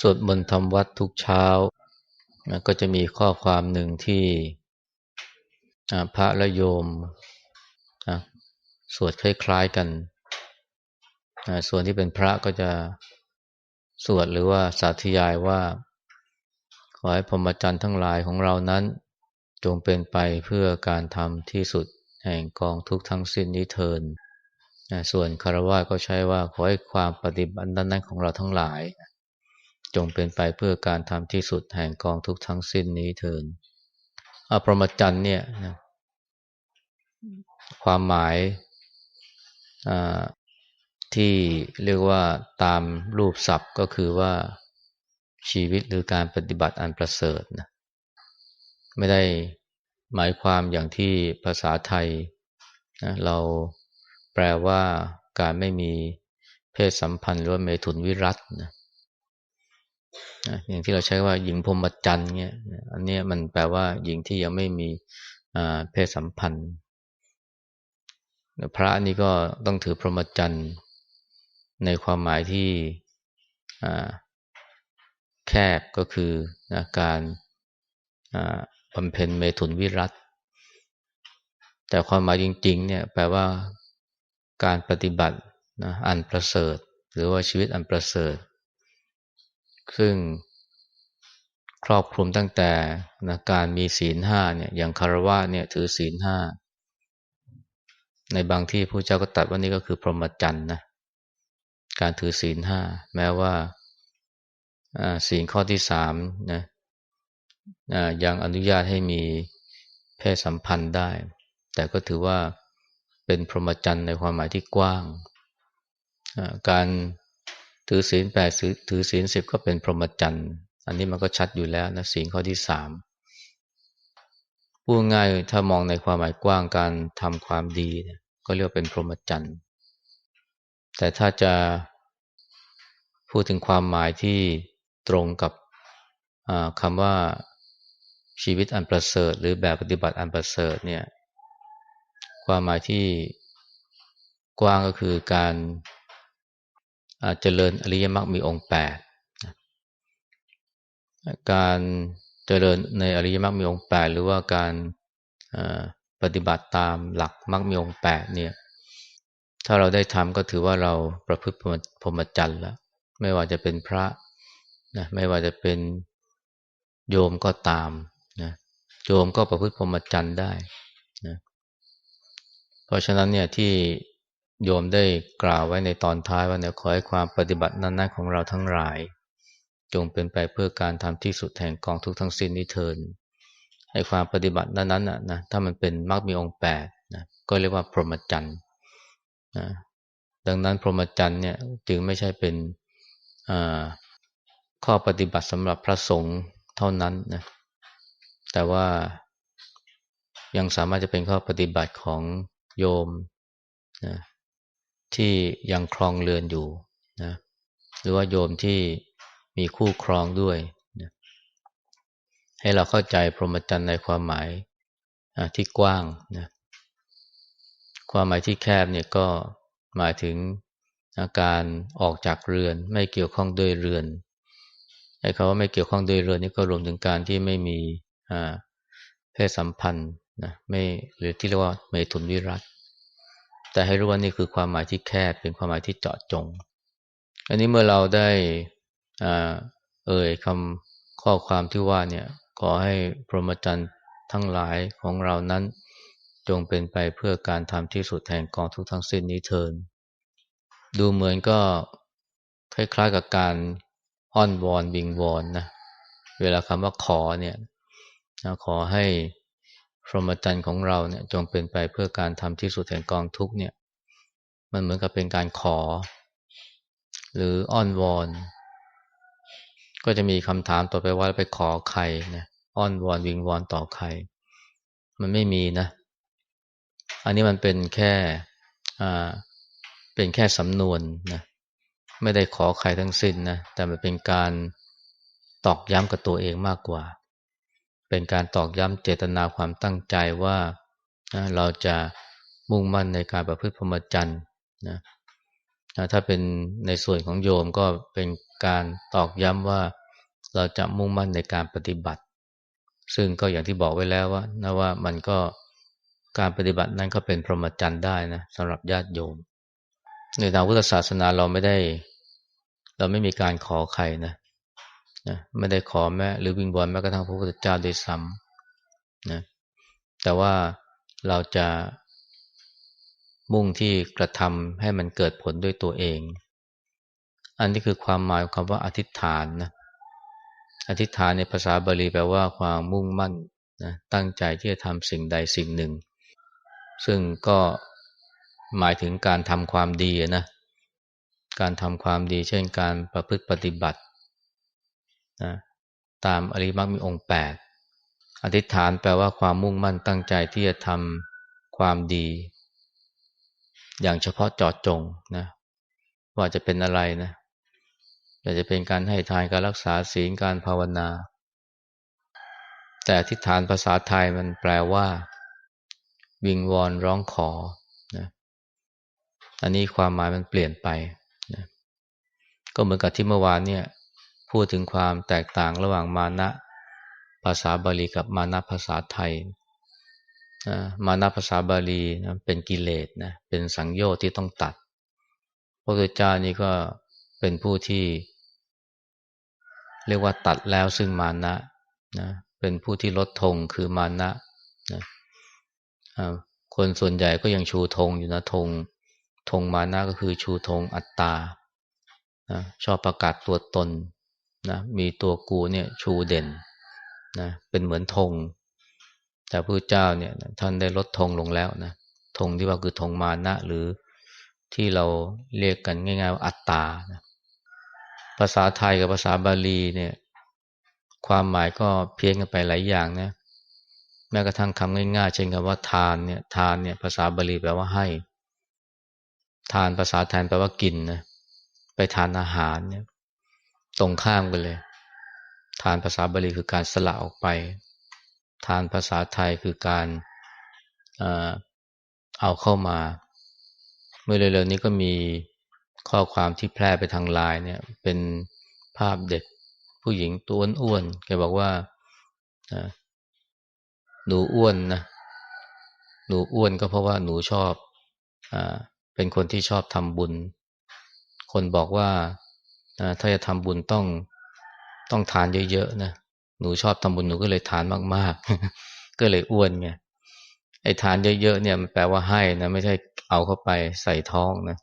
สวดมนต์ทำวัดทุกเช้า ก็จะมีข้อความหนึ่งที่พระและโยมสวดคล้ายๆกัน ส่วนที่เป็นพระก็จะสวดหรือว่าสาธยายว่า ขอให้พรหมจรรย์ทั้งหลายของเรานั้น จงเป็นไปเพื่อการทำที่สุดแห่งกองทุกทั้งสิ้นนี้เทิน ส่วนคารวะก็ใช้ว่าขอให้ความปฏิบัตินั้นของเราทั้งหลาย จงเป็นไปเพื่อการทำที่สุดแห่งกองทุกทั้งสิ้นนี้เทินอภรมจันเนี่ยนะความหมายที่เรียกว่าตามรูปศัพท์ก็คือว่าชีวิตหรือการปฏิบัติอันประเสริฐนะไม่ได้หมายความอย่างที่ภาษาไทยนะเราแปลว่าการไม่มีเพศสัมพันธ์หรือว่าเมถุนวิรัตนะ อย่างที่เราใช้ว่าหญิงพรหมจรรย์เนี่ยอันนี้มันแปลว่าหญิงที่ยังไม่มีเพศสัมพันธ์พระนี่ก็ต้องถือพรหมจรรย์ในความหมายที่แคบก็คือการบำเพ็ญเมถุนวิรัตแต่ความหมายจริงๆเนี่ยแปลว่าการปฏิบัตินะอันประเสริฐ หรือว่าชีวิตอันประเสริฐ ซึ่งครอบคลุมตั้งแต่นะการมีศีลห้าเนี่ยอย่างคารวะเนี่ยถือศีลห้าในบางที่ผู้เจ้าก็ตัดว่านี่ก็คือพรหมจรรย์นะการถือศีลห้าแม้ว่าศีลข้อที่สามนะยังอนุญาตให้มีเพศสัมพันธ์ได้ แต่ก็ถือว่าเป็นพรหมจรรย์ในความหมายที่กว้าง การ ถือศีลแปดถือศีลสิบก็เป็นพรหมจรรย์อันนี้มันก็ชัดอยู่แล้วนะศีลข้อที่สามพูดง่ายถ้ามองในความหมายกว้างการทำความดี ก็เรียกเป็นพรหมจรรย์แต่ถ้าจะพูดถึงความหมายที่ตรงกับคำว่าชีวิตอันประเสริฐ หรือแบบปฏิบัติอันประเสริฐเนี่ยความหมายที่กว้างก็คือการ เจริญอริยมรรคมีองค์แปดการเจริญในอริยมรรคมีองค์แปดหรือว่าการปฏิบัติตามหลักมรรคมีองค์แปดเนี่ยถ้าเราได้ทำก็ถือว่าเราประพฤติพรหมจรรย์แล้วไม่ว่าจะเป็นพระนะไม่ว่าจะเป็นโยมก็ตามนะโยมก็ประพฤติพรหมจรรย์ได้นะเพราะฉะนั้นเนี่ยที่ โยมได้กล่าวไว้ในตอนท้ายว่าเนี่ยขอให้ความปฏิบัตินั้นๆของเราทั้งหลาย จงเป็นไปเพื่อการทำที่สุดแห่งกองทุกทั้งสิ้นนิเทินให้ความปฏิบัตินั้นๆน่ะนะถ้ามันเป็นมรรคมีองค์แปดนะก็เรียกว่าพรหมจรรย์นะดังนั้นพรหมจรรย์เนี่ยจึงไม่ใช่เป็นข้อปฏิบัติสำหรับพระสงฆ์เท่านั้นนะแต่ว่ายังสามารถจะเป็นข้อปฏิบัติของโยมนะ ที่ยังครองเรือนอยู่นะหรือว่าโยมที่มีคู่ครองด้วยนะให้เราเข้าใจพรหมจรรย์ในความหมายที่กว้างนะความหมายที่แคบเนี่ยก็หมายถึงอาการออกจากเรือน ไม่เกี่ยวข้องด้วยเรือนไอ้คำว่าไม่เกี่ยวข้องด้วยเรือนนี่ก็รวมถึงการที่ไม่มีเพศสัมพันธ์นะไม่หรือที่เรียกว่าเมตุนวิรัต แต่ให้รู้ว่านี่คือความหมายที่แคบเป็นความหมายที่เจาะจง อันนี้เมื่อเราได้เอ่ยคำข้อความที่ว่าเนี่ยขอให้พรหมจรรย์ทั้งหลายของเรานั้นจงเป็นไปเพื่อการทำที่สุดแห่งกองทุกทั้งสิ้นนี้เทินดูเหมือนก็คล้ายๆกับการอ้อนวอนวิงวอนนะเวลาคำว่าขอเนี่ยขอให้ พรหมจรรย์ของเราเนี่ยจงเป็นไปเพื่อการทำที่สุดแห่งกองทุกเนี่ย มันเหมือนกับเป็นการขอ หรืออ้อนวอน ก็จะมีคำถามต่อไปว่าไปขอใครนะอ้อนวอนวิงวอนต่อใคร มันไม่มีนะ อันนี้มันเป็นแค่อ่าเป็นแค่สำนวนนะไม่ได้ขอใครทั้งสิ้นนะแต่มันเป็นการตอกย้ำกับตัวเองมากกว่า เป็นการตอกย้ำเจตนาความตั้งใจว่าเราจะมุ่งมั่นในการประพฤติพรหมจรรย์นะถ้าเป็นในส่วนของโยมก็เป็นการตอกย้ำว่าเราจะมุ่งมั่นในการปฏิบัติ ซึ่งก็อย่างที่บอกไว้แล้วว่านะว่ามันก็การปฏิบัตินั้นก็เป็นพรหมจรรย์ได้นะสำหรับญาติโยม ในทางพุทธศาสนาเราไม่ได้ เราไม่มีการขอใครนะ นะไม่ได้ขอแม้หรือวิงบอลแม้กระทั่งพระพุทธเจ้าด้วยซ้ำนะแต่ว่าเราจะมุ่งที่กระทำให้มันเกิดผลด้วยตัวเอง อันนี้คือความหมายของคำว่าอธิษฐานนะอธิษฐานในภาษาบาลีแปลว่าความมุ่งมั่นนะตั้งใจที่จะทำสิ่งใดสิ่งหนึ่ง ซึ่งก็หมายถึงการทำความดีนะการทำความดี เช่นการประพฤติปฏิบัติ นะตามอริมักมีองค์แปดอธิษฐานแปลว่าความมุ่งมั่นตั้งใจที่จะทำความดี อย่างเฉพาะเจาะจงนะว่าจะเป็นอะไรนะอยากจะเป็นการให้ทานการรักษาศีลการภาวนา แต่ทิฏฐานภาษาไทยมันแปลว่า วิงวอนร้องขอนะอันนี้ความหมายมันเปลี่ยนไปนะก็เหมือนกับที่เมื่อวานเนี่ย พูดถึงความแตกต่างระหว่างมานะภาษาบาลีกับมานะภาษาไทยนะมานะภาษาบาลีนะเป็นกิเลสนะเป็นสังโยชน์ที่ต้องตัด พระพุทธเจ้านี่ก็เป็นผู้ที่ เรียกว่าตัดแล้วซึ่งมานะนะเป็นผู้ที่ลดธงคือมานะนะคนส่วนใหญ่ก็ยังชูธงอยู่นะธงธงมานะก็คือชูธงอัตตานะชอบประกาศตัวตน นะมีตัวกูเนี่ยชูเด่นนะเป็นเหมือนธงแต่พระเจ้าเนี่ยท่านได้ลดธงลงแล้วนะธงที่ว่าคือธงมานะ หรือที่เราเรียกกันง่ายๆว่าอัตตานะภาษาไทยกับภาษาบาลีเนี่ยความหมายก็เพี้ยนกันไปหลายอย่างนะแม้กระทั่งคำง่ายๆเช่นคำว่าทานเนี่ยทานเนี่ยภาษาบาลีแปลว่าให้ ทานภาษาไทยแปลว่ากินนะไปทานอาหารเนี่ย ตรงข้ามกันเลย ทานภาษาบาลีคือการสละออกไป ทานภาษาไทยคือการเอาเข้ามา เมื่อเร็วๆนี้ก็มีข้อความที่แพร่ไปทางไลน์เนี่ย เป็นภาพเด็กผู้หญิงตัวอ้วนแกบอกว่าหนูอ้วนนะหนูอ้วนก็เพราะว่าหนูชอบอเป็นคนที่ชอบทำบุญ คนบอกว่า ถ้าจะทำบุญต้องต้องทานเยอะๆนะหนูชอบทำบุญหนูก็เลยทานมากๆ ก็เลยอ้วนไงไอ้ทานเยอะๆเนี่ยมันแปลว่าให้นะไม่ใช่เอาเข้าไปใส่ท้องนะ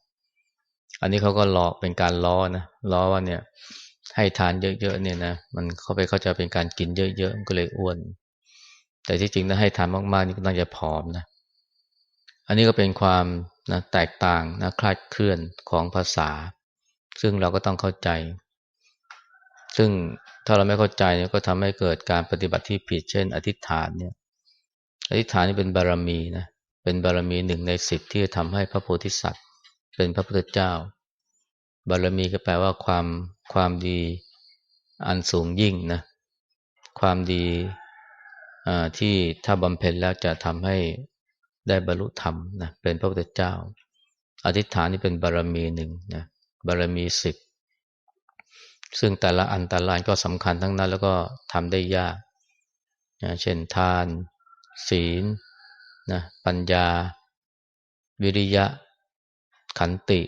อันนี้เขาก็ล้อเป็นการล้อนะล้อว่าเนี่ย ให้ทานเยอะๆเนี่ยนะมันเข้าไปเข้าใจเป็นการกินเยอะๆก็เลยอ้วน แต่ที่จริงถ้าให้ทานมากๆนี่ก็ต้องจะผอมนะอันนี้ก็เป็นความนะแตกต่างนะคลาดเคลื่อนของภาษา ซึ่งเราก็ต้องเข้าใจ ซึ่งถ้าเราไม่เข้าใจเนี่ยก็ทำให้เกิดการปฏิบัติที่ผิด เช่น อธิษฐานเนี่ยอธิษฐานนี่เป็นบารมีนะเป็นบารมีหนึ่งในสิบที่จะทำให้พระโพธิสัตว์ เป็นพระพุทธเจ้า บารมีก็แปลว่าความความดีอันสูงยิ่งนะความดีที่ถ้าบำเพ็ญแล้วจะทำให้ได้บรรลุธรรมนะเป็นพระพุทธเจ้า อธิษฐานนี่เป็นบารมีหนึ่งนะ บารมีสิบซึ่งแต่ละอันแต่ละอันก็สำคัญทั้งนั้น แล้วก็ทำได้ยากนะเช่นทาน ศีลนะปัญญา วิริยะ ขันติ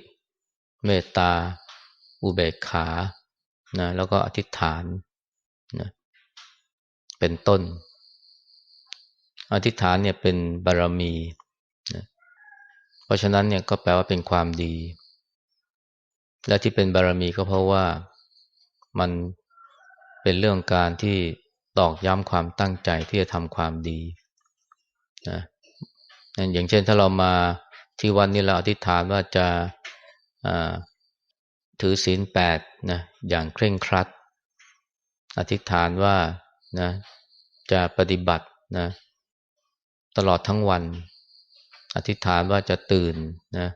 เมตตา อุเบกขานะแล้วก็อธิษฐานนะเป็นต้น อธิษฐานเนี่ยเป็นบารมีนะเพราะฉะนั้นเนี่ยก็แปลว่าเป็นความดี และที่เป็นบารมีก็เพราะว่ามันเป็นเรื่องการที่ตอกย้ำความตั้งใจที่จะทำความดีนะอย่างเช่นถ้าเรามาที่วันนี้เราอธิษฐานว่าจะถือศีลแปดนะอย่างเคร่งครัด อธิษฐานว่านะจะปฏิบัตินะตลอดทั้งวัน อธิษฐานว่าจะตื่นนะ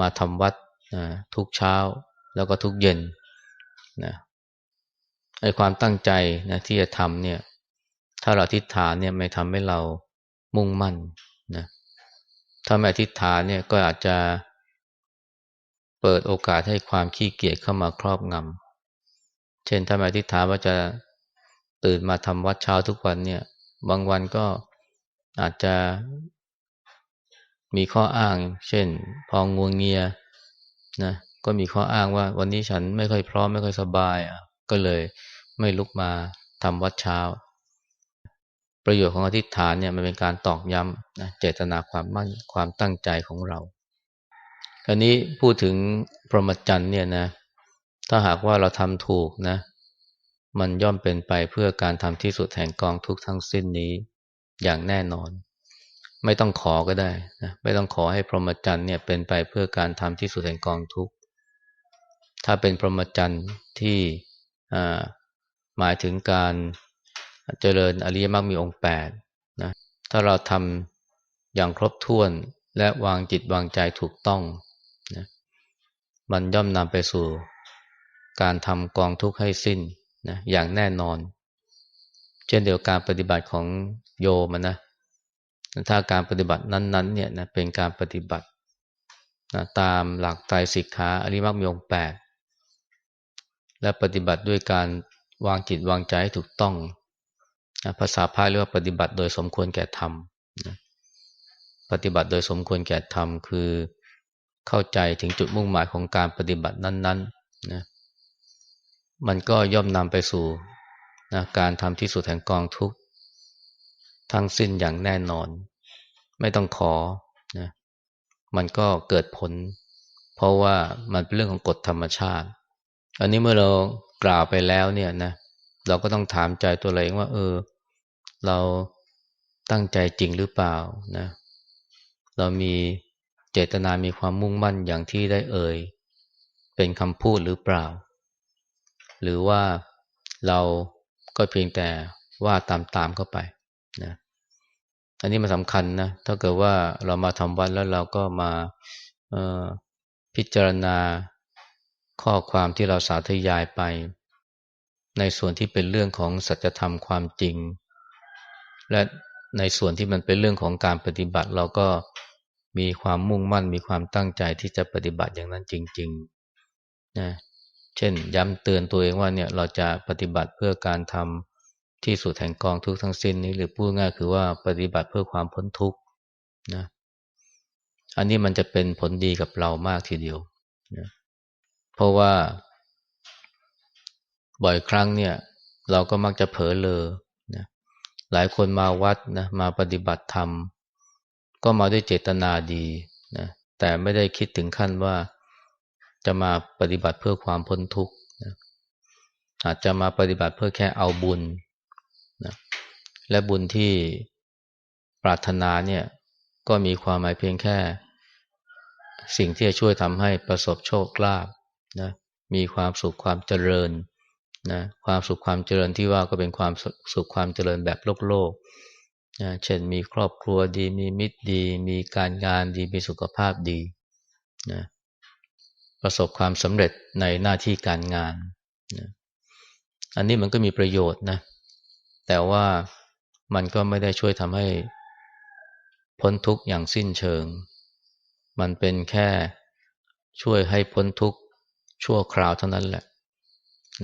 มาทำวัด นะทุกเช้าแล้วก็ทุกเย็นนะไอ้ความตั้งใจนะที่จะทำเนี่ย ถ้าเราอธิษฐานเนี่ยไม่ทำให้เรามุ่งมั่นนะถ้าไม่อธิษฐานเนี่ยก็อาจจะเปิดโอกาสให้ความขี้เกียจเข้ามาครอบงำเช่นถ้าไมาอธิษฐานว่าจะตื่นมาทำวัดเช้าทุกวันเนี่ย บางวันก็อาจจะมีข้ออ้าง เช่น พองงวงเงีย นะก็มีข้ออ้างว่าวันนี้ฉันไม่ค่อยพร้อมไม่ค่อยสบายอะก็เลยไม่ลุกมาทำวัดเช้า ประโยชน์ของอธิษฐานเนี่ยมันเป็นการตอกย้ำนะเจตนาความมั่นความตั้งใจของเราคราวนี้พูดถึงพรหมจรรย์เนี่ยนะถ้าหากว่าเราทำถูกนะ มันย่อมเป็นไปเพื่อการทำที่สุดแห่งกองทุกทั้งสิ้นนี้อย่างแน่นอน ไม่ต้องขอก็ได้นะไม่ต้องขอให้พรหมจรรย์เนี่ยเป็นไปเพื่อการทำที่สุดแห่งกองทุกข์ถ้าเป็นพรหมจรรย์ที่หมายถึงการเจริญอริยมรรคมีองค์แปดนะถ้าเราทำอย่างครบถ้วนและวางจิตวางใจถูกต้องนะมันย่อมนำไปสู่การทำกองทุกข์ให้สิ้นนะอย่างแน่นอน เช่นเดียวการปฏิบัติของโยมนะ ถ้าการปฏิบัตินั้นๆเนี่ยนะเป็นการปฏิบัตินะตามหลักไตรสิกขาอริมักมีองค์แปดและปฏิบัติด้วยการวางจิตวางใจให้ถูกต้องนะภาษาพาเรียกว่าปฏิบัติโดยสมควรแก่ธรรมนะปฏิบัติโดยสมควรแก่ธรรมคือเข้าใจถึงจุดมุ่งหมายของการปฏิบัตินั้นๆนะมันก็ย่อมนำไปสู่นะการทำที่สุดแห่งกองทุกข์ ทั้งสิ้นอย่างแน่นอน ไม่ต้องขอนะมันก็เกิดผล เพราะว่ามันเป็นเรื่องของกฎธรรมชาติ อันนี้เมื่อเรากล่าวไปแล้วเนี่ยนะเราก็ต้องถามใจตัวเราเองว่า เออ เราตั้งใจจริงหรือเปล่านะเรามีเจตนามีความมุ่งมั่นอย่างที่ได้เอ่ย เป็นคำพูดหรือเปล่า หรือว่าเราก็เพียงแต่ว่าตามๆเข้าไป อันนี้มันสำคัญนะ ถ้าเกิดว่าเรามาทำวัดแล้วเราก็มาพิจารณาข้อความที่เราสาธยายไป ในส่วนที่เป็นเรื่องของสัจธรรมความจริง และในส่วนที่มันเป็นเรื่องของการปฏิบัติ เราก็มีความมุ่งมั่น มีความตั้งใจที่จะปฏิบัติอย่างนั้นจริงๆนะเช่นย้ำเตือนตัวเองว่าเนี่ยเราจะปฏิบัติเพื่อการทำ ที่สุดแห่งกองทุกทั้งสิ้นนี้หรือพูดง่ายคือว่าปฏิบัติเพื่อความพ้นทุกข์นะอันนี้มันจะเป็นผลดีกับเรามากทีเดียวนะเพราะว่า บ่อยครั้งเนี่ย เราก็มักจะเผลอเลยนะหลายคนมาวัดนะมาปฏิบัติธรรม ก็มาด้วยเจตนาดีนะแต่ไม่ได้คิดถึงขั้นว่าจะมาปฏิบัติเพื่อความพ้นทุกข์นะอาจจะมาปฏิบัติเพื่อแค่เอาบุญ นะและบุญที่ปรารถนาเนี่ยก็มีความหมายเพียงแค่ สิ่งที่จะช่วยทำให้ประสบโชคลาภนะมีความสุขความเจริญนะความสุขความเจริญที่ว่าก็เป็นความสุขความเจริญแบบโลกโลกนะเช่นมีครอบครัวดีมีมิตรดี มีการงานดีมีสุขภาพดีนะประสบความสำเร็จในหน้าที่การงานนะอันนี้มันก็มีประโยชน์นะ แต่ว่ามันก็ไม่ได้ช่วยทำให้พ้นทุกข์อย่างสิ้นเชิง มันเป็นแค่ช่วยให้พ้นทุกข์ชั่วคราวเท่านั้นแหละ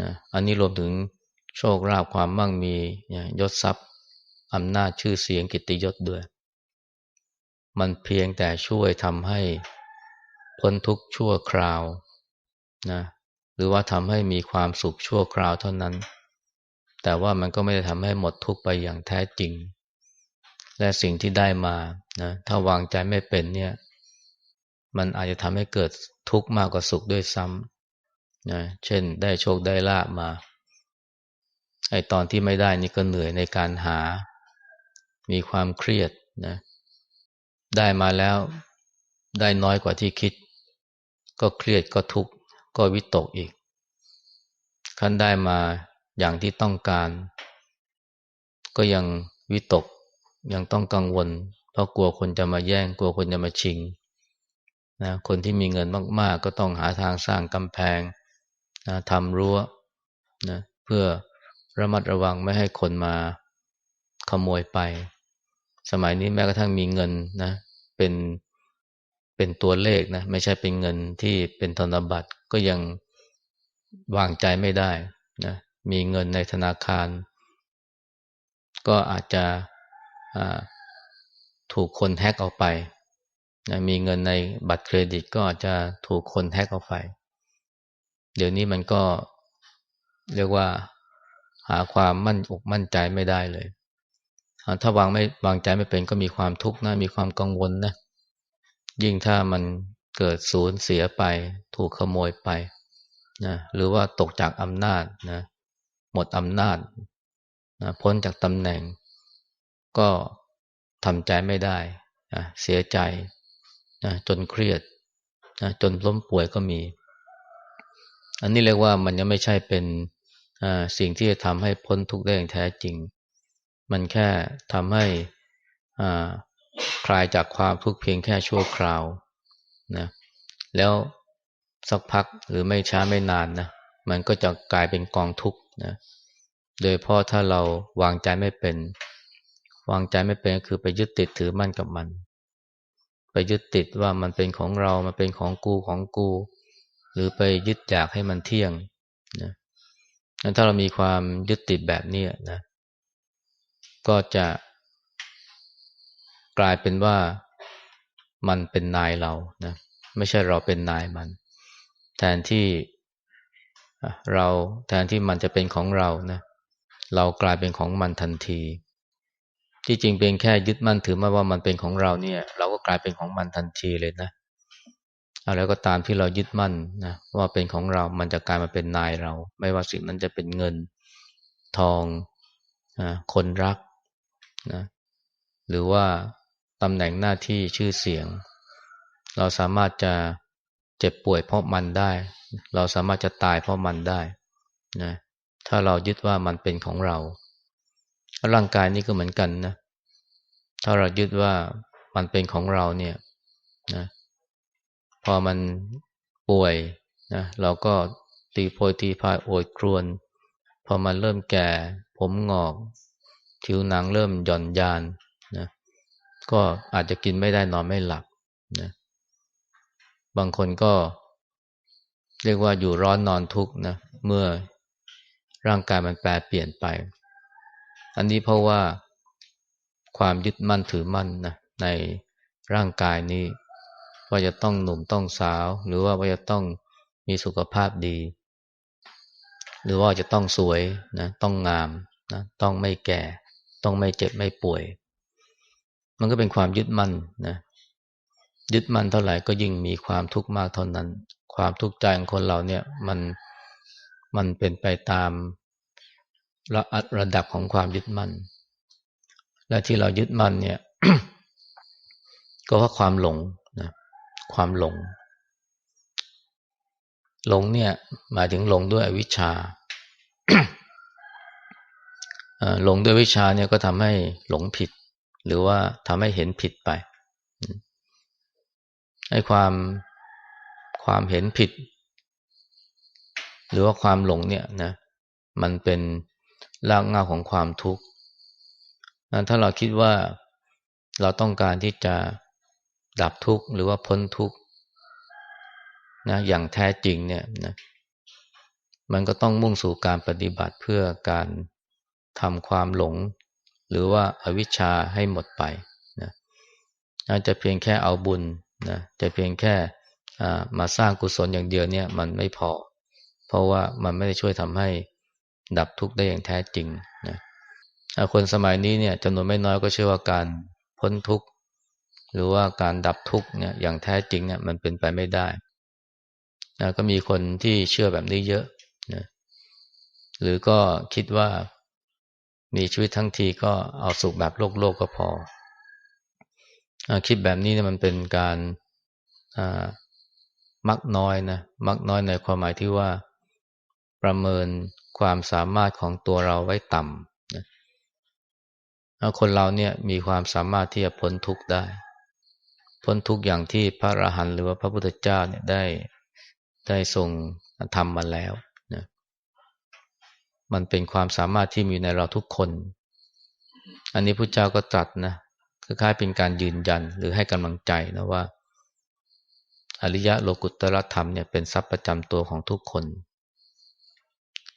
นะอันนี้รวมถึงโชคลาภความมั่งมียศทรัพย์อำนาจชื่อเสียงกิตติยศด้วย มันเพียงแต่ช่วยทำให้พ้นทุกข์ชั่วคราวนะหรือว่าทำให้มีความสุขชั่วคราวเท่านั้น แต่ว่ามันก็ไม่ได้ทำให้หมดทุกข์ไปอย่างแท้จริง และสิ่งที่ได้มานะถ้าวางใจไม่เป็นเนี่ย มันอาจจะทำให้เกิดทุกข์มากกว่าสุขด้วยซ้ำนะเช่นได้โชคได้ลาบมาไอตอนที่ไม่ได้นี่ก็เหนื่อยในการหา มีความเครียดนะได้มาแล้วได้น้อยกว่าที่คิด ก็เครียดก็ทุกข์ก็วิตกอีกขั้นได้มา อย่างที่ต้องการ ก็ยังวิตกยังต้องกังวล เพราะกลัวคนจะมาแย่ง กลัวคนจะมาชิงนะคนที่มีเงินมาก ๆ ก็ต้องหาทางสร้างกำแพงนะทำรั้วนะเพื่อระมัดระวังไม่ให้คนมาขโมยไป สมัยนี้แม้กระทั่งมีเงินนะเป็นเป็นตัวเลขนะไม่ใช่เป็นเงินที่เป็นธนบัตรก็ยังวางใจไม่ได้นะ มีเงินในธนาคาร ก็อาจจะถูกคนแฮกเอาไปนะมีเงินในบัตรเครดิตก็อาจจะถูกคนแฮกเอาไป เดี๋ยวนี้มันก็เรียกว่าหาความมั่นอกมั่นใจไม่ได้เลย ถ้าวางไม่วางใจไม่เป็นก็มีความทุกข์นะ มีความกังวลนะ ยิ่งถ้ามันเกิดสูญเสียไป ถูกขโมยไปนะ หรือว่าตกจากอำนาจนะ หมดอำนาจนะพ้นจากตำแหน่ง ก็ทำใจไม่ได้นะเสียใจนะจนเครียดนะจนล้มป่วยก็มี อันนี้เรียกว่ามันยังไม่ใช่เป็นสิ่งที่จะทำให้พ้นทุกข์ได้อย่างแท้จริง มันแค่ทำให้คลายจากความทุกข์เพียงแค่ชั่วคราวนะแล้วสักพักหรือไม่ช้าไม่นานนะมันก็จะกลายเป็นกองทุกข์ นะโดยเพราะถ้าเราวางใจไม่เป็น วางใจไม่เป็นก็คือไปยึดติดถือมั่นกับมัน ไปยึดติดว่ามันเป็นของเรา มันเป็นของกูของกู หรือไปยึดอยากให้มันเที่ยงนะถ้าเรามีความยึดติดแบบนี้นะ ก็จะกลายเป็นว่ามันเป็นนายเรานะไม่ใช่เราเป็นนายมัน แทนที่ เราแทนที่มันจะเป็นของเรานะเรากลายเป็นของมันทันที ที่จริงเป็นแค่ยึดมั่นถือมาว่ามันเป็นของเราเนี่ย เราก็กลายเป็นของมันทันทีเลยนะอะไรก็ตามที่เรายึดมั่นนะว่าเป็นของเรา มันจะกลายมาเป็นนายเรา ไม่ว่าสิ่งนั้นจะเป็นเงินทองนะคนรักนะหรือว่าตำแหน่งหน้าที่ชื่อเสียง เราสามารถจะเจ็บป่วยเพราะมันได้ เราสามารถจะตายเพราะมันได้นะถ้าเรายึดว่ามันเป็นของเรา ร่างกายนี่ก็เหมือนกันนะ ถ้าเรายึดว่ามันเป็นของเราเนี่ยนะพอมันป่วยนะเราก็ตีโพยตีพายโอดครวน พอมันเริ่มแก่ ผมงอก ผิวหนังเริ่มหย่อนยานนะก็อาจจะกินไม่ได้นอนไม่หลับนะบางคนก็ เรียกว่าอยู่ร้อนนอนทุกข์นะเมื่อร่างกายมันแปรเปลี่ยนไป อันนี้เพราะว่าความยึดมั่นถือมั่นนะในร่างกายนี้ ว่าจะต้องหนุ่มต้องสาว หรือว่าว่าจะต้องมีสุขภาพดี หรือว่าจะต้องสวยนะต้องงามนะต้องไม่แก่ ต้องไม่เจ็บไม่ป่วย มันก็เป็นความยึดมั่นนะยึดมั่นเท่าไหร่ก็ยิ่งมีความทุกข์มากเท่านั้น ความทุกข์ใจของคนเราเนี่ยมันมันเป็นไปตามระระดับของความยึดมั่น และที่เรายึดมั่นเนี่ย ก็เพราะความหลงนะความหลง หลงเนี่ย หมายถึงหลงด้วยอวิชชาหลงด้วยวิชาเนี่ยก็ทำให้หลงผิด หรือว่าทำให้เห็นผิดไปให้ความ ความเห็นผิด หรือว่าความหลงเนี่ยนะมันเป็นรากเหง้าของความทุกข์ถ้าเราคิดว่าเราต้องการที่จะดับทุกข์หรือว่าพ้นทุกข์นะอย่างแท้จริงเนี่ยนะมันก็ต้องมุ่งสู่การปฏิบัติเพื่อการทำความหลง หรือว่าอาวิชชาให้หมดไปนะอาจจะเพียงแค่เอาบุญนะจะเพียงแค่ มาสร้างกุศลอย่างเดียวเนี่ยมันไม่พอ เพราะว่ามันไม่ได้ช่วยทำให้ดับทุกข์ได้อย่างแท้จริงนะคนสมัยนี้เนี่ยจำนวนไม่น้อยก็เชื่อว่าการพ้นทุกข์หรือว่าการดับทุกข์เนี่ยอย่างแท้จริงเนี่ยมันเป็นไปไม่ได้นะก็มีคนที่เชื่อแบบนี้เยอะนะหรือก็คิดว่ามีชีวิตทั้งทีก็เอาสุขแบบโลกโลกก็พอคิดแบบนี้เนี่ยมันเป็นการ มักน้อยนะมักน้อยในความหมายที่ว่า ประเมินความสามารถของตัวเราไว้ต่ำนะคนเราเนี่ยมีความสามารถที่จะพ้นทุกข์ได้ พ้นทุกข์อย่างที่พระอรหันต์หรือว่าพระพุทธเจ้าเนี่ยได้ได้ทรงทำมาแล้วนะมันเป็นความสามารถที่มีในเราทุกคน อันนี้พระเจ้าก็ตรัสนะคล้ายๆเป็นการยืนยันหรือให้กำลังใจนะว่า อริยะโลกุตตรธรรมเนี่ยเป็นทรัพย์ประจำตัวของทุกคน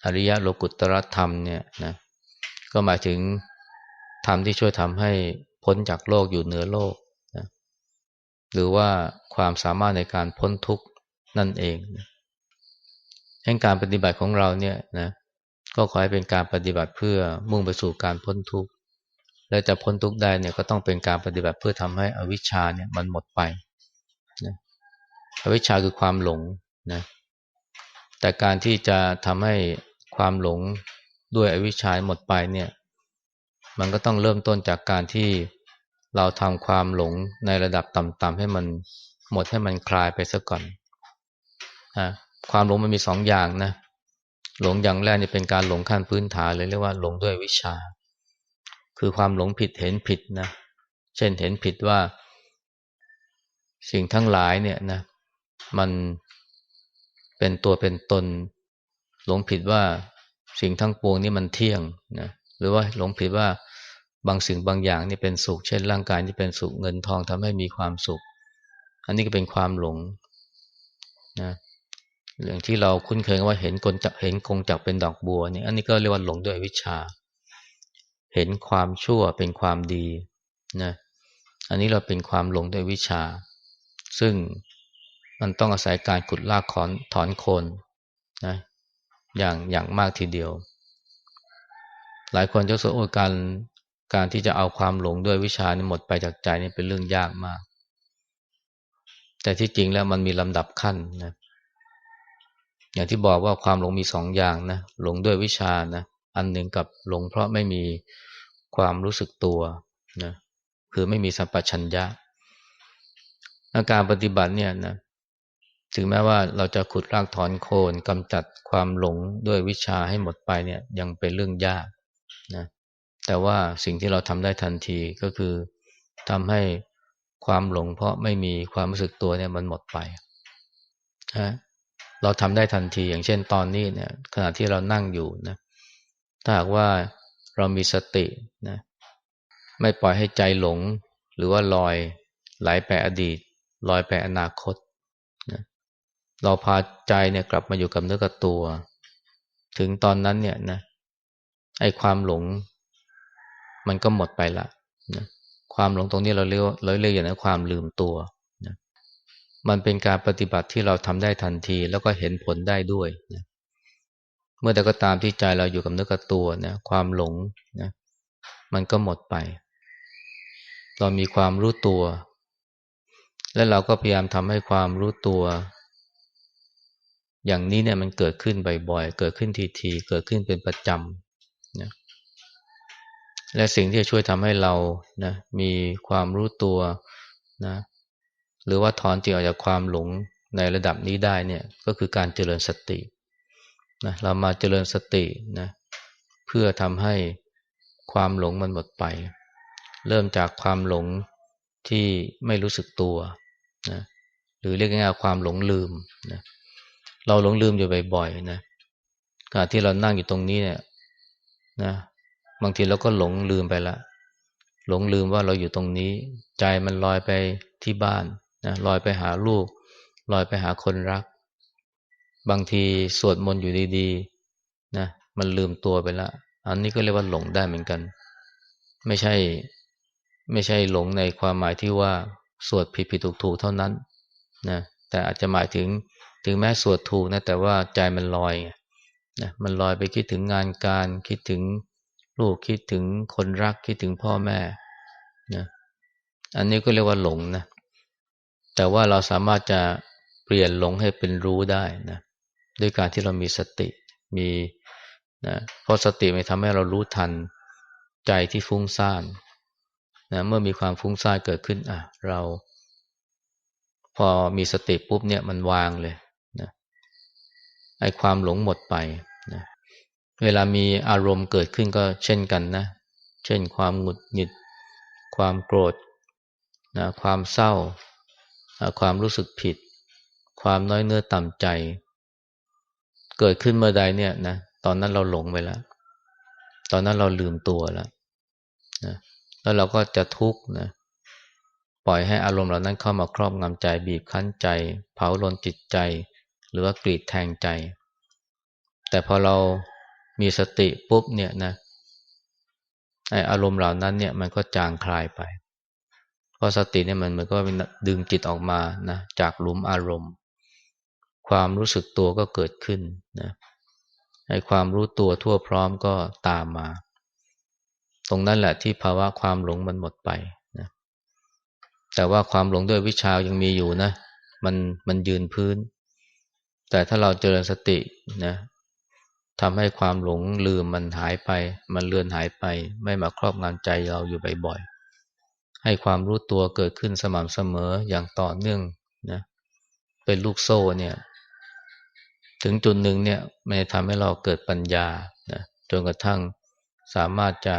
อริยะโลกุตรธรรมเนี่ยนะก็หมายถึงธรรมที่ช่วยทำให้พ้นจากโลกอยู่เหนือโลกนะหรือว่าความสามารถในการพ้นทุกข์นั่นเองแห่งการปฏิบัติของเราเนี่ยนะก็ขอให้เป็นการปฏิบัติเพื่อมุ่งไปสู่การพ้นทุกข์และจะพ้นทุกข์ได้เนี่ยก็ต้องเป็นการปฏิบัติเพื่อทำให้อวิชชาเนี่ยมันหมดไป อวิชชาคือความหลงนะแต่การที่จะทำให้ความหลงด้วยอวิชชาหมดไปเนี่ยมันก็ต้องเริ่มต้นจากการที่เราทำความหลงในระดับต่ำๆให้มันหมดให้มันคลายไปซะก่อนนะความหลงมันมีสองอย่างนะหลงอย่างแรกนี่เป็นการหลงขั้นพื้นฐานเลยเรียกว่าหลงด้วยวิชา คือความหลงผิดเห็นผิดนะเช่นเห็นผิดว่า สิ่งทั้งหลายเนี่ยนะ มันเป็นตัวเป็นตน หลงผิดว่าสิ่งทั้งปวงนี่มันเที่ยงนะหรือว่าหลงผิดว่าบางสิ่งบางอย่างนี่เป็นสุข เช่นร่างกายที่เป็นสุขเงินทองทำให้มีความสุข อันนี้ก็เป็นความหลงนะเรื่องที่เราคุ้นเคยว่าเห็นกงจักเห็นกงจักเป็นดอกบัวนี่อันนี้ก็เรียกว่าหลงด้วยวิชา เห็นความชั่วเป็นความดีนะอันนี้เราเป็นความหลงด้วยวิชา ซึ่ง มันต้องอาศัยการขุดลากถอนถอนโคนนะอย่างอย่างมากทีเดียว หลายคนจะสโอการการที่จะเอาความหลงด้วยวิชานี่หมดไปจากใจนี่เป็นเรื่องยากมาก แต่ที่จริงแล้วมันมีลำดับขั้นนะอย่างที่บอกว่าความหลงมีสองอย่างนะหลงด้วยวิชานะอันหนึ่งกับหลงเพราะไม่มีความรู้สึกตัวนะคือไม่มีสัมปชัญญะอาการปฏิบัติเนี่ยนะ ถึงแม้ว่าเราจะขุดรากถอนโคนกำจัดความหลงด้วยวิชาให้หมดไปเนี่ยยังเป็นเรื่องยากนะแต่ว่าสิ่งที่เราทำได้ทันทีก็คือทำให้ความหลงเพราะไม่มีความรู้สึกตัวเนี่ยมันหมดไปนะเราทำได้ทันทีอย่างเช่นตอนนี้เนี่ยขณะที่เรานั่งอยู่นะถ้าหากว่าเรามีสตินะไม่ปล่อยให้ใจหลง หรือว่าลอยไหลไปอดีต ลอยไปอนาคต เราพาใจเนี่ยกลับมาอยู่กับเนื้อกับตัว ถึงตอนนั้นเนี่ยนะไอ้ความหลง มันก็หมดไปละนะความหลงตรงนี้เราเรียกเราเรียกอย่างนั้นความลืมตัวนะมันเป็นการปฏิบัติที่เราทำได้ทันที แล้วก็เห็นผลได้ด้วยนะเมื่อใดก็ตามที่ใจเราอยู่กับเนื้อกับตัวนะความหลงนะมันก็หมดไป เรามีความรู้ตัว และเราก็พยายามทำให้ความรู้ตัว อย่างนี้เนี่ยมันเกิดขึ้นบ่อยๆ เกิดขึ้นทีๆ เกิดขึ้นเป็นประจำนะและสิ่งที่จะช่วยทำให้เรานะมีความรู้ตัวนะหรือว่าถอนจิตออกจากความหลงในระดับนี้ได้เนี่ยก็คือการเจริญสตินะเรามาเจริญสตินะเพื่อทำให้ความหลงมันหมดไป เริ่มจากความหลงที่ไม่รู้สึกตัวนะหรือเรียกง่ายๆความหลงลืมนะเราหลงลืมอยู่บ่อยๆนะการที่เรานั่งอยู่ตรงนี้เนี่ยนะบางทีเราก็หลงลืมไปละ หลงลืมว่าเราอยู่ตรงนี้ ใจมันลอยไปที่บ้านนะลอยไปหาลูก ลอยไปหาคนรัก บางทีสวดมนต์อยู่ดีๆนะมันลืมตัวไปละ อันนี้ก็เรียกว่าหลงได้เหมือนกัน ไม่ใช่ไม่ใช่หลงในความหมายที่ว่าสวดผิดผิดถูกถูกเท่านั้นนะแต่อาจจะหมายถึง ถึงแม้สวดถูกนะแต่ว่าใจมันลอยนะมันลอยไปคิดถึงงานการคิดถึงลูกคิดถึงคนรักคิดถึงพ่อแม่นะอันนี้ก็เรียกว่าหลงนะแต่ว่าเราสามารถจะเปลี่ยนหลงให้เป็นรู้ได้นะด้วยการที่เรามีสติมีนะเพราะสติมันทำให้เรารู้ทันใจที่ฟุ้งซ่านนะเมื่อมีความฟุ้งซ่านเกิดขึ้นอะเรา พอมีสติปุ๊บเนี่ยมันวางเลย ไอ้ความหลงหมดไปนะเวลามีอารมณ์เกิดขึ้นก็เช่นกันนะ เช่นความหงุดหงิด ความโกรธนะความเศร้า ความรู้สึกผิด ความน้อยเนื้อต่ำใจ เกิดขึ้นเมื่อใดเนี่ยนะ ตอนนั้นเราหลงไปแล้ว ตอนนั้นเราลืมตัวแล้วนะแล้วเราก็จะทุกข์นะ ปล่อยให้อารมณ์เหล่านั้นเข้ามาครอบงำใจ บีบคั้นใจ เผาลนจิตใจ หรือว่ากรีดแทงใจ แต่พอเรามีสติปุ๊บเนี่ยนะไออารมณ์เหล่านั้นเนี่ยมันก็จางคลายไป เพราะสติเนี่ยมันมันก็ดึงจิตออกมานะจากหลุมอารมณ์ ความรู้สึกตัวก็เกิดขึ้นนะไอความรู้ตัวทั่วพร้อมก็ตามมา ตรงนั้นแหละที่ภาวะความหลงมันหมดไปนะแต่ว่าความหลงด้วยวิชายังมีอยู่นะ มันมันยืนพื้น แต่ถ้าเราเจริญสตินะทำให้ความหลงลืมมันหายไป มันเลือนหายไป ไม่มาครอบงำใจเราอยู่บ่อยๆ ให้ความรู้ตัวเกิดขึ้นสม่ำเสมออย่างต่อเนื่องนะเป็นลูกโซ่เนี่ย ถึงจุดหนึ่งเนี่ยมันจะทำให้เราเกิดปัญญานะจนกระทั่งสามารถจะ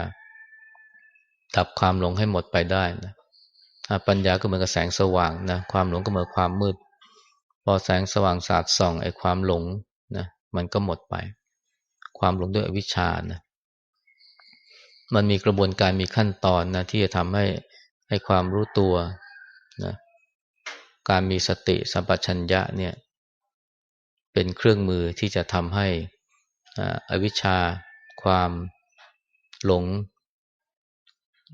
ดับความหลงให้หมดไปได้นะปัญญาก็เหมือนกับแสงสว่างนะ ความหลงก็เหมือนความมืด อแสงสว่างสาดส่องไอ้ความหลงนะมันก็หมดไป ความหลงด้วยอวิชชานะมันมีกระบวนการมีขั้นตอนนะที่จะทำให้ให้ความรู้ตัวนะการมีสติสัมปชัญญะเนี่ยเป็นเครื่องมือที่จะทำให้อวิชชา ความหลง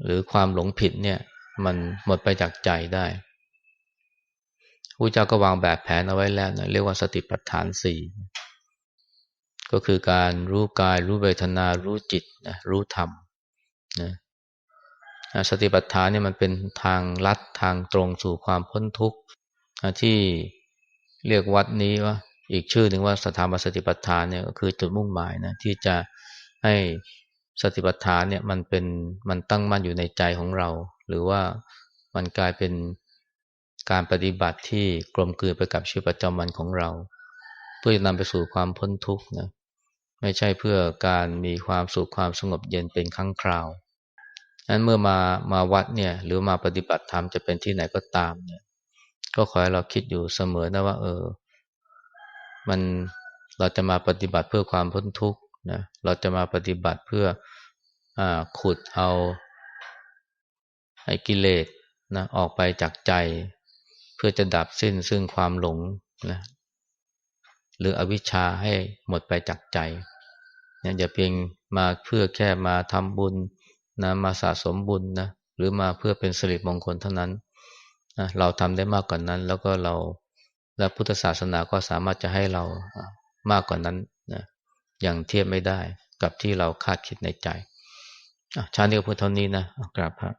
หรือความหลงผิดเนี่ยมันหมดไปจากใจได้ พระเจ้าก็วางแบบแผนเอาไว้แล้วนะเรียกว่าสติปัฏฐานสี่ก็คือการรู้กายรู้เวทนารู้จิตนะรู้ธรรมนะสติปัฏฐานเนี่ยมันเป็นทางลัดทางตรงสู่ความพ้นทุกข์ที่เรียกวัดนี้ว่าอีกชื่อหนึ่งว่าสถาบันสติปัฏฐานเนี่ยก็คือจุดมุ่งหมายนะที่จะให้สติปัฏฐานเนี่ยมันเป็นมันตั้งมั่นอยู่ในใจของเรา หรือว่ามันกลายเป็น การปฏิบัติที่กลมกลืนไปกับชีวิตประจำวันของเรา เพื่อจะนำไปสู่ความพ้นทุกข์นะไม่ใช่เพื่อการมีความสุขความสงบเย็นเป็นครั้งคราวนั้นเมื่อมามาวัดเนี่ยหรือมาปฏิบัติธรรมจะเป็นที่ไหนก็ตามเนี่ยก็ขอให้เราคิดอยู่เสมอนะว่า เออ มันเราจะมาปฏิบัติเพื่อความพ้นทุกข์นะเราจะมาปฏิบัติเพื่ออขุดเอาไอ้กิเลสนะออกไปจากใจ เพื่อจะดับสิ้นซึ่งความหลงนะหรืออวิชชาให้หมดไปจากใจอย่าเพียงมาเพื่อแค่มาทำบุญนะมาสะสมบุญนะหรือมาเพื่อเป็นสิริมงคลเท่านั้นนะเราทำได้มากกว่านนั้น แล้วก็เราและพุทธศาสนาก็สามารถจะให้เรามากกว่านั้นนะอย่างเทียบไม่ได้กับที่เราคาดคิดในใจชาตินี้ก็พูดเท่านี้นะกราบพระ